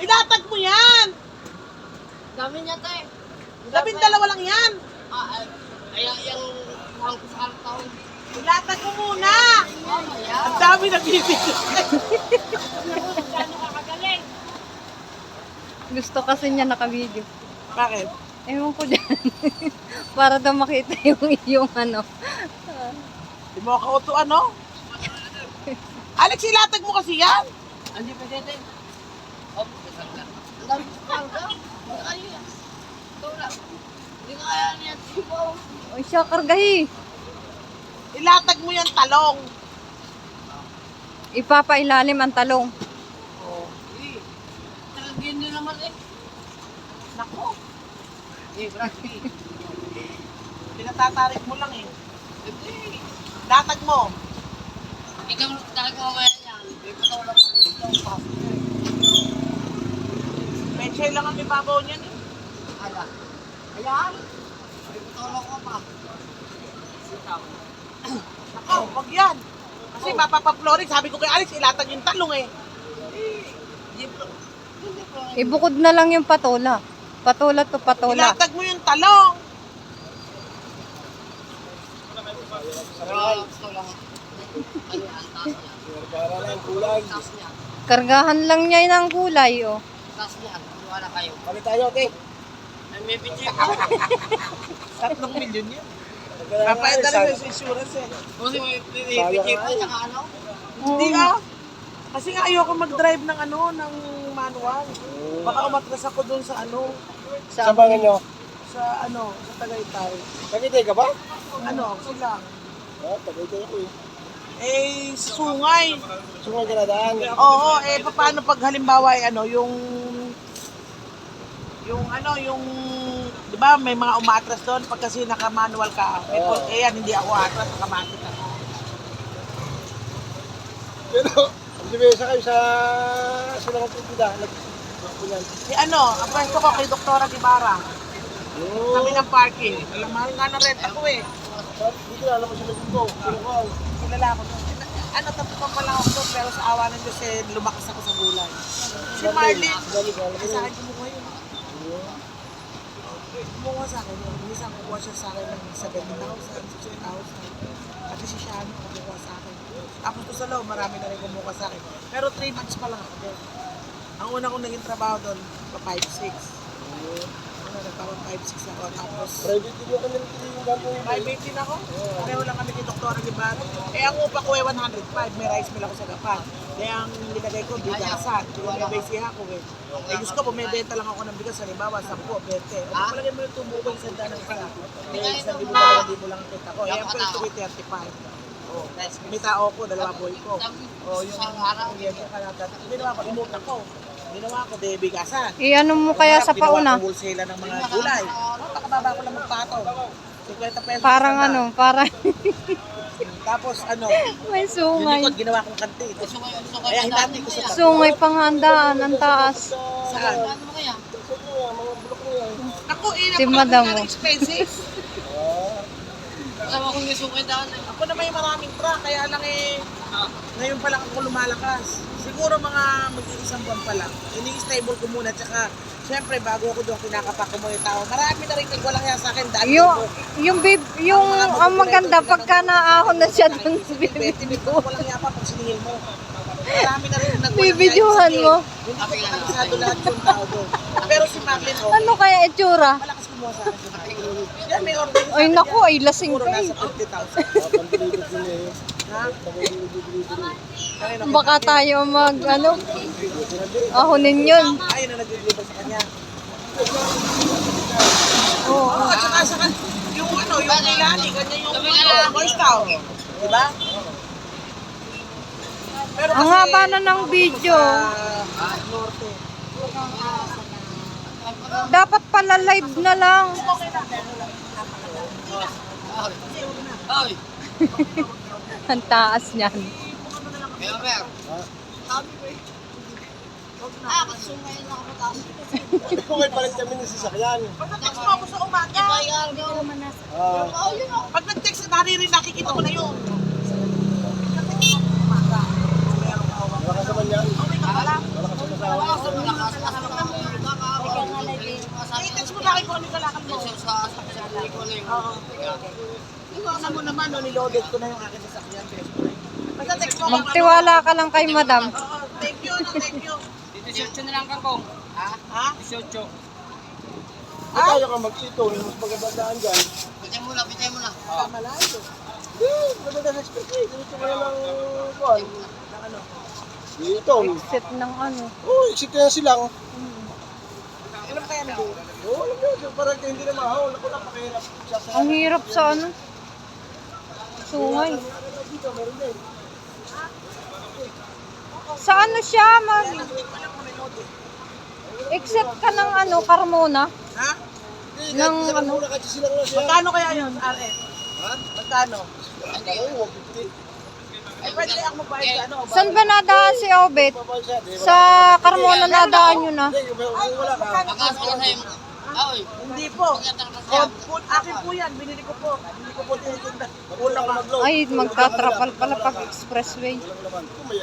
Ilatag mo yan! Dami niya tayo. Labing dalawa lang yan! Ah, ay, ay, yung mukhang ko sa taon. Ilatag mo muna! Mamaya. Ang dami ka kagaling? Gusto kasi niya naka-video. Bakit? Ewan ko dyan. Para daw makita yung yung ano. Di mo ako uto ano? Alex, ilatag mo kasi yan! Hindi pa dito. Dami ko karga. Ay, ito lang. Hindi ko kaya niya tipo. Ay siya, kargahi. Ilatag mo yan talong. Ipapailalim ang talong. Oh. Eh, talagyan niyo naman eh. Nako, Eh, Brady. pinatatarik mo lang eh. Hindi. Latag mo. Ikaw talaga mamaya yan. May patawala pa rin ito. Penchay lang ang ibabaw niyan eh. Ala. Ayan. May patawala ko pa. Sitaw. Nako, wag yan. Kasi mapapaplorin. Sabi ko kay Alex, ilatag yung talong eh. Ibukod na lang yung patola. Patola to patola. Ilatag mo yung talong. Kargahan lang niya ng gulay, oh. Niya. Wala kayo. Palit tayo, te. Ay, may video. Tatlong milyon nga Papayad na rin sa insurance eh. Kasi may video eh. tsaka ano? Hindi ah. Kasi nga ayoko mag-drive ng ano, ng manual. Baka umatras ako dun sa ano, Sa bangan nyo. sa ano, sa Tagaytay. Tagaytay ka ba? Ano, sila. Ah, Tagaytay ako eh. Eh, sungay. Sungay ka na daan. Oo, eh, paano pag halimbawa, eh, ano, yung, yung ano, yung, di ba, may mga umatras doon pag kasi naka-manual ka. Eh, Oo. eh, yan, hindi ako atras, nakamatik ako. Pero, hindi ba isa kayo sa silang pipida? Nagpunan. Si ano, ang pwesto ko kay Doktora Gibara. Oo. Kami ng parking. Alam, mahal nga ng rent ako eh. Hindi ko alam mo sila dito. Sino ko? Kilala ko doon. Ano, tatapang pa lang ako doon, pero sa awa ng Diyos, eh, lumakas ako sa gulay. Si Marlene, Dali sa kumuha yun. Kumuha sa akin yun. Minsan kukuha siya sa akin ng 7,000, 6,000. Pati si Shano, kumuha sa akin. Tapos doon sa loob, marami na rin kumuha sa akin. Pero 3 months pa lang ako doon. Ang una kong naging trabaho doon, pa 5-6. Ano, nagkaroon 5-6 ako. Tapos, Private din yung kanilang yung gano'n. Private din ako. Pareho lang kami kay Dr. Gibato. Eh, ang upa ko ay 105. May rice mill ako sa Gapan. Kaya ang nilagay ko, bigasan. Pinagay siya ako eh. Eh, gusto ko, bumibenta lang ako ng bigas. Halimbawa, 10, 20. Eh, palagay mo yung tubo ko yung sanda ng isa. Eh, isang libo dalawang libo lang ang kita ko. Eh, ang pwesto ko ay 35. Oh, may tao ko, dalawa boy ko. Oh, yung ang yun, yung kanata. Ginawa ko, imuta ko. Ginawa ko, de bigasan. I-ano mo kaya sa Ginawa pauna? ko wholesale ng mga gulay. Napakababa ko lang magpatong. 50 pesos. Parang isang ano, parang. Tapos ano, may yung sungay. likod ginawa kong kantin. Kaya hinati ko sa Sungay pang handaan, ang taas. Saan? Ano mo kaya? Na. Ako eh, Si madam mo. expensive. Kasama kong yung sukay daan eh. ako na may maraming truck, kaya lang eh, ngayon pa lang ako lumalakas. Siguro mga mag-iisang buwan pa lang. Ini-stable ko muna, tsaka Siyempre, bago ako doon, kinakapak ko muna yung tao. Marami na rin nagwalang yan sa akin. Dahil Yung, yung babe, yung ang maganda pagka naahon na siya dun sa baby. Tinito ko lang yapa pag siningil mo. Marami na rin nagwalang Bibidyohan mo. Hindi ko kabisado lahat yung tao doon. Pero si Marlene, oh, Ano kaya itsura? malakas kumuha sa akin. Yan, may order. Ay naku, ay lasing Siguro ka eh. nasa 50,000. Eh. Baka tayo mag, ano, ahonin yun. Ayun na nag-deliver sa kanya. Oo. Oo, at saka sa kan- yung ano, yung Milani, kanya yung ano, Boy Scout. Diba? Pero Ang haba na ng video. Dapat pala live na lang. Ay! Ang taas niyan. Elmer. Sabi ko eh. Ah, kasi ngayon taas. Okay, palit kami ng sasakyan. Pag nag-text mo ako sa umaga. Pag nag-text, naririnig nakikita ko na yun. Malakas naman yan. Malakas ang asawa. Malakas ang asawa. I-text mo na kayo kung ano yung kalakad mo. Sa. Oo. Tingnan mo naman, no, niloaded ko na yung aking sasakyan. Basta text mo. Magtiwala ka lang kay madam. Oo, thank you, no, thank you. Dito 18 na lang kangkong. Ha? Ha? 18. Kung tayo ka mag-ito, yung mas magandaan dyan. Pitay mo na, pitay mo na. Ah, malayo. Hindi, maganda sa expressway. Dito ka na ng kuhan. Ano? Dito. Set ng ano. Oo, exit na silang. Ilan kaya na doon? Oo, alam nyo, parang hindi na mahal. Ako lang pakihirap. Siya sa Ang hirap sa ano. Sungay. Sa ano siya, mag... Except ka ng ano, Carmona. Ha? Ng ano? na. Magkano kaya yun, RS? Ha? Magkano? Ako, 150. Eh, pwede ako magbayad sa ano? Saan ba nadaan si Obet? Sa Carmona nadaan yun ah. Hindi, kung kung wala ka. Pagkasok ka sa'yo. Aoy. Hindi po. Oh, sa'yo. po, akin po yan. Binili ko po. Binili ko po tinitinda. Una ka mag-load. Ay, magkatrapal pala pag expressway.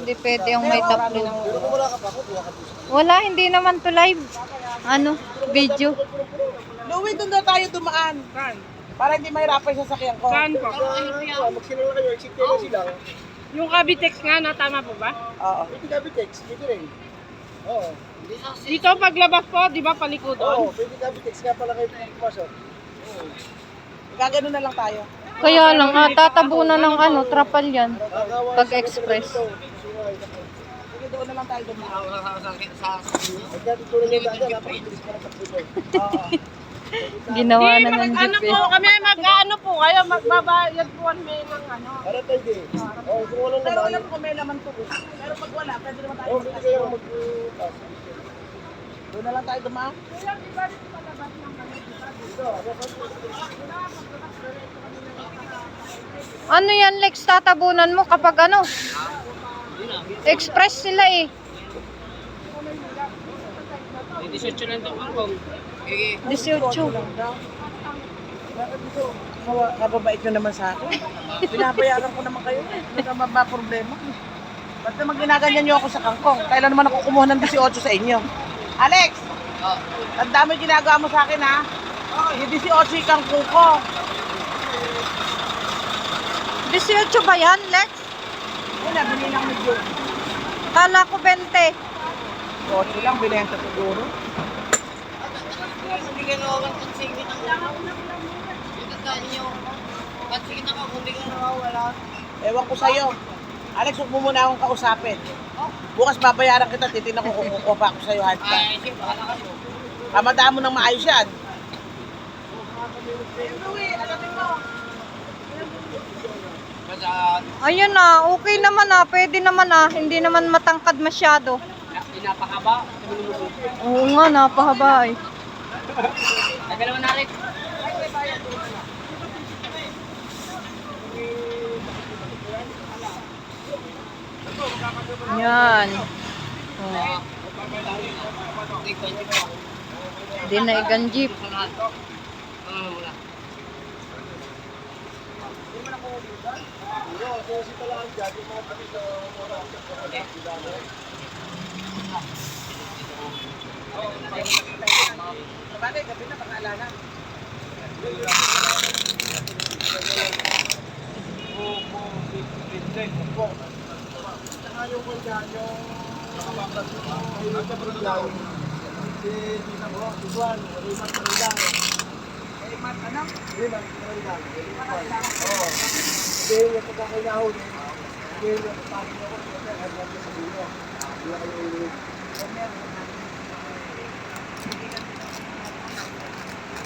Hindi pwede yung may kung wala ka pa, kukuha ka po sa kanila. Wala, hindi naman to live. Ano, video. Louie, doon na tayo dumaan. Para hindi mahirapan yung sasakyan ko. Saan po? Ah, Magsinala kayo, exit kayo na silang. Yung Cavitex nga, no? Tama po ba? Oo. Pwede ka text, pwede rin. Oo. Dito, paglabas po, di ba, Oo, palikudon? pwede ka text nga pala kayo pumasok. Gagano na lang tayo. Kaya lang, ah, tatabunan ng ano, trapal yan. Nagawa Pag siya ng express. dito. Sungay. Sige, doon na lang tayo dumaan. Pagkatulad yung dada, napakabilis niya. Oo. Ginawa Hindi, na ng mag, ano jeep po, eh. kami mag-ano po kayo, magbabayad po kami ng ano. Para tayo din. Oo, kung walang Pero naman. alam ko may laman to. Pero pag wala, pwede naman tayo Oo, pwede magkas. kayo mag-pass. Doon na lang tayo dumaan. Ano yan, Lex, tatabunan mo kapag ano? Express sila eh. 18 lang ito kangkong. Sige. 18. Kawa- Kababait nyo naman sa akin. Binabayaran ko naman kayo. Hindi naman ba problema? Ba't naman ginaganyan nyo ako sa kangkong? Kailan naman ako kumuha ng 18 sa inyo? Alex! Ang dami ginagawa mo sa akin ha? Yung 18 yung kangkong ko. 18 ba yan, Lex? Na, binili lang medyo. Kala ko 20. 18 lang, binenta siguro. Hindi ka nawawan kung sige na Ito saan nyo. Ba't sige na ka kung di ka nawawala? Ewan ko sa'yo. Alex, huwag mo muna akong kausapin. Bukas babayaran kita, titignan ko kung kukuha pa ako sa'yo hard ka. Ay, sige, bahala ka po. Kamadaan mo ng maayos yan. Ayun na, okay naman ah. Pwede naman ah. Hindi naman matangkad masyado. pinapakaba. Oo nga, napahaba eh. Tagal naman natin. Yan. Oh. Hindi ko hindi pa. Di na igan jeep. Sanahan. Ano muna? Sabagay, gabi na, pangaalala. Saka yung kanya, yung nakamakas mo, yung nagka-breakdown. Si Tita mo, si Juan, Rimat Marilang. Rimat, ano? Rimat Marilang. Oo. Hindi yung pagkakainahon. Hindi yung pagkakainahon. Hindi yung pagkakainahon. Hindi yung. Oo, yun. Oo, pagkakainahon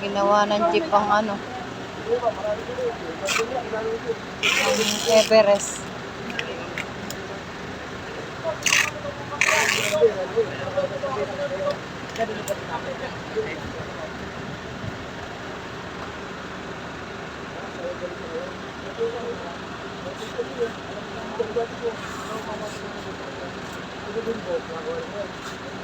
Ginawa ng jeep ang ano. Ya beres. you.